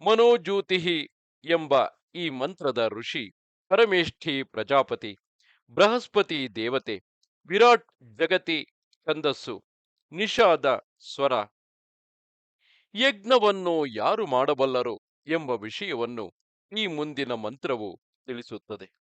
ಮನೋಜ್ಯೋತಿ ಎಂಬ ಈ ಮಂತ್ರದ ಋಷಿ ಪರಮೇಷ್ಠಿ ಪ್ರಜಾಪತಿ, ಬೃಹಸ್ಪತಿ ದೇವತೆ, ವಿರಾಟ್ ಜಗತಿ ಛಂದಸ್ಸು, ನಿಷಾದ ಸ್ವರ. ಯಜ್ಞವನ್ನು ಯಾರು ಮಾಡಬಲ್ಲರು ಎಂಬ ವಿಷಯವನ್ನು ಈ ಮುಂದಿನ ಮಂತ್ರವು ತಿಳಿಸುತ್ತದೆ.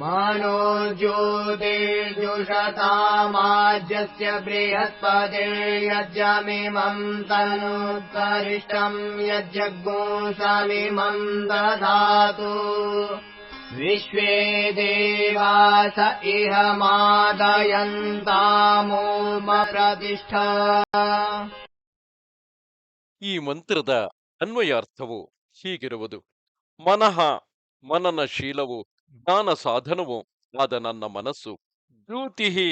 मनो ज्योतिर्जुषतामाज्यस्य बृहस्पते यज्ञमिमम् तनुत्तरिष्टम् यज्जग्गुंसमिमम् दधातु विश्वे देवास इह मादयन्तामोम प्रतिष्ठा ಈ ಮಂತ್ರದ ಅನ್ವಯಾರ್ಥವು ಹೀಗಿರುವುದು ಮನಃ ಮನನಶೀಲವು ಜ್ಞಾನ ಸಾಧನವು ಆದ ನನ್ನ ಮನಸ್ಸು ದ್ಯೂತಿಹಿ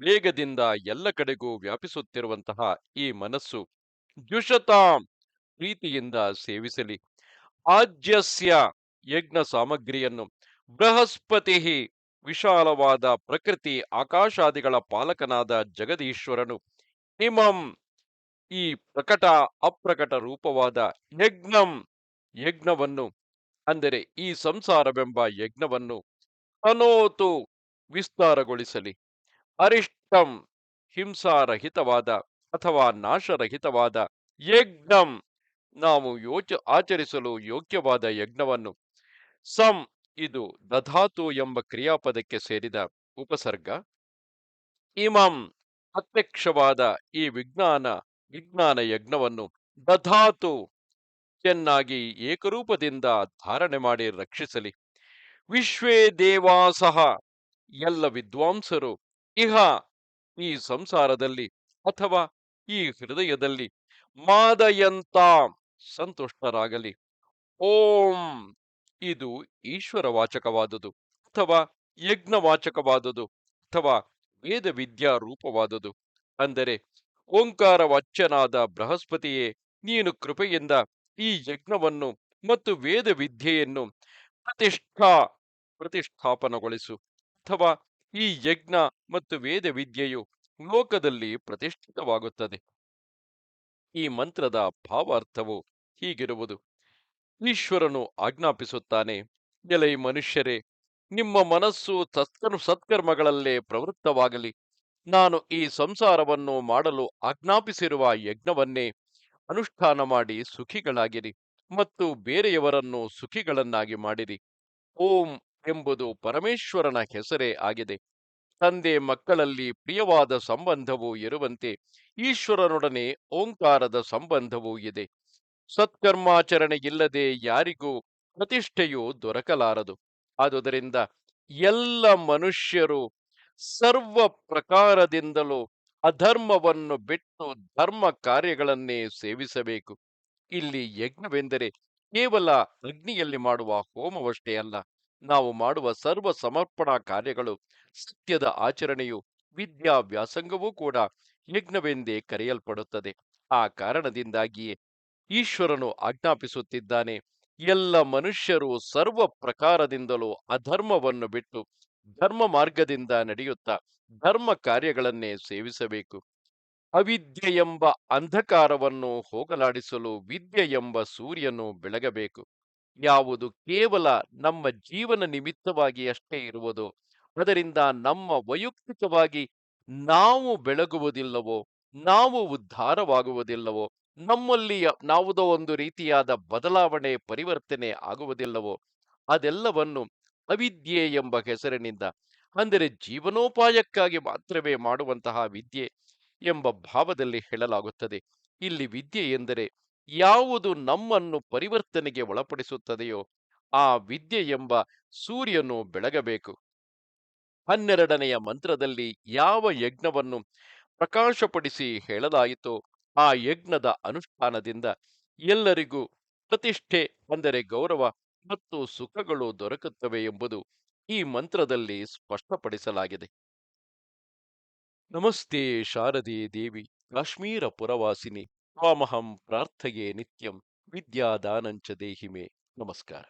ವೇಗದಿಂದ ಎಲ್ಲ ಕಡೆಗೂ ವ್ಯಾಪಿಸುತ್ತಿರುವಂತಹ ಈ ಮನಸ್ಸು ಜುಷತಾ ಪ್ರೀತಿಯಿಂದ ಸೇವಿಸಲಿ. ಆಜ್ಯಸ್ಯ ಯಜ್ಞ ಸಾಮಗ್ರಿಯನ್ನು ಬೃಹಸ್ಪತಿ ವಿಶಾಲವಾದ ಪ್ರಕೃತಿ ಆಕಾಶಾದಿಗಳ ಪಾಲಕನಾದ ಜಗದೀಶ್ವರನು ಇಮಂ ಈ ಪ್ರಕಟ ಅಪ್ರಕಟ ರೂಪವಾದ ಯಜ್ಞಂ, ಯಜ್ಞವನ್ನು ಅಂದರೆ ಈ ಸಂಸಾರವೆಂಬ ಯಜ್ಞವನ್ನು ಅನೋತು ವಿಸ್ತಾರಗೊಳಿಸಲಿ. ಅರಿಷ್ಟಂ ಹಿಂಸಾರಹಿತವಾದ ಅಥವಾ ನಾಶರಹಿತವಾದ ಯಜ್ಞಂ ನಾವು ಯೋಚ ಆಚರಿಸಲು ಯೋಗ್ಯವಾದ ಯಜ್ಞವನ್ನು. ಸಂ ಇದು ದಧಾತು ಎಂಬ ಕ್ರಿಯಾಪದಕ್ಕೆ ಸೇರಿದ ಉಪಸರ್ಗ. ಇಮಂ ಪ್ರತ್ಯಕ್ಷವಾದ ಈ ವಿಜ್ಞಾನ ವಿಜ್ಞಾನ ಯಜ್ಞವನ್ನು ದಧಾತು ಚೆನ್ನಾಗಿ ಏಕರೂಪದಿಂದ ಧಾರಣೆ ಮಾಡಿ ರಕ್ಷಿಸಲಿ. ವಿಶ್ವೇ ದೇವಾಸಹ ಎಲ್ಲ ವಿದ್ವಾಂಸರು, ಇಹ, ಈ ಸಂಸಾರದಲ್ಲಿ ಅಥವಾ ಈ ಹೃದಯದಲ್ಲಿ ಮಾದಯಂತ ಸಂತುಷ್ಟರಾಗಲಿ. ಓಂ, ಇದು ಈಶ್ವರವಾಚಕವಾದುದು ಅಥವಾ ಯಜ್ಞವಾಚಕವಾದುದು ಅಥವಾ ವೇದ ವಿದ್ಯಾ ರೂಪವಾದುದು. ಅಂದರೆ ಓಂಕಾರ ವಾಚ್ಯನಾದ ಬೃಹಸ್ಪತಿಯೇ, ನೀನು ಕೃಪೆಯಿಂದ ಈ ಯಜ್ಞವನ್ನು ಮತ್ತು ವೇದ ವಿದ್ಯೆಯನ್ನು ಪ್ರತಿಷ್ಠಾ, ಪ್ರತಿಷ್ಠಾಪನಗೊಳಿಸು. ಅಥವಾ ಈ ಯಜ್ಞ ಮತ್ತು ವೇದ ವಿದ್ಯೆಯು ಲೋಕದಲ್ಲಿ ಪ್ರತಿಷ್ಠಿತವಾಗುತ್ತದೆ. ಈ ಮಂತ್ರದ ಭಾವಾರ್ಥವು ಹೀಗಿರುವುದು. ಈಶ್ವರನು ಆಜ್ಞಾಪಿಸುತ್ತಾನೆ, ಎಲೈ ಮನುಷ್ಯರೇ, ನಿಮ್ಮ ಮನಸ್ಸು ಸತ್ಕರ್, ಸತ್ಕರ್ಮಗಳಲ್ಲೇ ಪ್ರವೃತ್ತವಾಗಲಿ. ನಾನು ಈ ಸಂಸಾರವನ್ನು ಮಾಡಲು ಆಜ್ಞಾಪಿಸಿರುವ ಯಜ್ಞವನ್ನೇ ಅನುಷ್ಠಾನ ಮಾಡಿ ಸುಖಿಗಳಾಗಿರಿ ಮತ್ತು ಬೇರೆಯವರನ್ನು ಸುಖಿಗಳನ್ನಾಗಿ ಮಾಡಿರಿ. ಓಂ ಎಂಬುದು ಪರಮೇಶ್ವರನ ಹೆಸರೇ ಆಗಿದೆ. ತಂದೆ ಮಕ್ಕಳಲ್ಲಿ ಪ್ರಿಯವಾದ ಸಂಬಂಧವೂ ಇರುವಂತೆ ಈಶ್ವರನೊಡನೆ ಓಂಕಾರದ ಸಂಬಂಧವೂ ಇದೆ. ಸತ್ಕರ್ಮಾಚರಣೆಯಿಲ್ಲದೆ ಯಾರಿಗೂ ಪ್ರತಿಷ್ಠೆಯು ದೊರಕಲಾರದು. ಆದುದರಿಂದ ಎಲ್ಲ ಮನುಷ್ಯರು ಸರ್ವ ಪ್ರಕಾರದಿಂದಲೂ ಅಧರ್ಮವನ್ನು ಬಿಟ್ಟು ಧರ್ಮ ಕಾರ್ಯಗಳನ್ನೇ ಸೇವಿಸಬೇಕು. ಇಲ್ಲಿ ಯಜ್ಞವೆಂದರೆ ಕೇವಲ ಅಗ್ನಿಯಲ್ಲಿ ಮಾಡುವ ಹೋಮವಷ್ಟೇ ಅಲ್ಲ, ನಾವು ಮಾಡುವ ಸರ್ವ ಸಮರ್ಪಣಾ ಕಾರ್ಯಗಳು, ಸತ್ಯದ ಆಚರಣೆಯು ವಿದ್ಯಾವ್ಯಾಸಂಗವೂ ಕೂಡ ಯಜ್ಞವೆಂದೇ ಕರೆಯಲ್ಪಡುತ್ತದೆ. ಆ ಕಾರಣದಿಂದಾಗಿಯೇ ಈಶ್ವರನು ಆಜ್ಞಾಪಿಸುತ್ತಿದ್ದಾನೆ, ಎಲ್ಲ ಮನುಷ್ಯರು ಸರ್ವ ಪ್ರಕಾರದಿಂದಲೂ ಅಧರ್ಮವನ್ನು ಬಿಟ್ಟು ಧರ್ಮ ಮಾರ್ಗದಿಂದ ನಡೆಯುತ್ತಾ ಧರ್ಮ ಕಾರ್ಯಗಳನ್ನೇ ಸೇವಿಸಬೇಕು. ಅವಿದ್ಯೆ ಎಂಬ ಅಂಧಕಾರವನ್ನು ಹೋಗಲಾಡಿಸಲು ವಿದ್ಯೆ ಎಂಬ ಸೂರ್ಯನು ಬೆಳಗಬೇಕು. ಯಾವುದು ಕೇವಲ ನಮ್ಮ ಜೀವನ ನಿಮಿತ್ತವಾಗಿ ಅಷ್ಟೇ ಇರುವುದು, ಅದರಿಂದ ನಮ್ಮ ವೈಯಕ್ತಿಕವಾಗಿ ನಾವು ಬೆಳಗುವುದಿಲ್ಲವೋ, ನಾವು ಉದ್ಧಾರವಾಗುವುದಿಲ್ಲವೋ, ನಮ್ಮಲ್ಲಿ ಯಾವುದೋ ಒಂದು ರೀತಿಯಾದ ಬದಲಾವಣೆ, ಪರಿವರ್ತನೆ ಆಗುವುದಿಲ್ಲವೋ, ಅದೆಲ್ಲವನ್ನು ಅವಿದ್ಯೆ ಎಂಬ ಹೆಸರಿನಿಂದ ಅಂದರೆ ಜೀವನೋಪಾಯಕ್ಕಾಗಿ ಮಾತ್ರವೇ ಮಾಡುವಂತಹ ವಿದ್ಯೆ ಎಂಬ ಭಾವದಲ್ಲಿ ಹೇಳಲಾಗುತ್ತದೆ. ಇಲ್ಲಿ ವಿದ್ಯೆ ಎಂದರೆ ಯಾವುದು ನಮ್ಮನ್ನು ಪರಿವರ್ತನೆಗೆ ಒಳಪಡಿಸುತ್ತದೆಯೋ ಆ ವಿದ್ಯೆ ಎಂಬ ಸೂರ್ಯನು ಬೆಳಗಬೇಕು. ಹನ್ನೆರಡನೆಯ ಮಂತ್ರದಲ್ಲಿ ಯಾವ ಯಜ್ಞವನ್ನು ಪ್ರಕಾಶಪಡಿಸಿ ಹೇಳಲಾಯಿತೋ ಆ ಯಜ್ಞದ ಅನುಷ್ಠಾನದಿಂದ ಎಲ್ಲರಿಗೂ ಪ್ರತಿಷ್ಠೆ ಅಂದರೆ ಗೌರವ ಮತ್ತು ಸುಖಗಳು ದೊರಕುತ್ತವೆ ಎಂಬುದು ಈ ಮಂತ್ರದಲ್ಲಿ ಸ್ಪಷ್ಟಪಡಿಸಲಾಗಿದೆ. ನಮಸ್ತೆ ಶಾರದೆ ದೇವಿ, ಕಾಶ್ಮೀರ ಪುರವಾಸಿನಿ, ತ್ವಾಮಹಂ ಪ್ರಾರ್ಥಯೆ ನಿತ್ಯಂ, ವಿದ್ಯಾದಾನಂಚ ದೇಹಿಮೆ. ನಮಸ್ಕಾರ.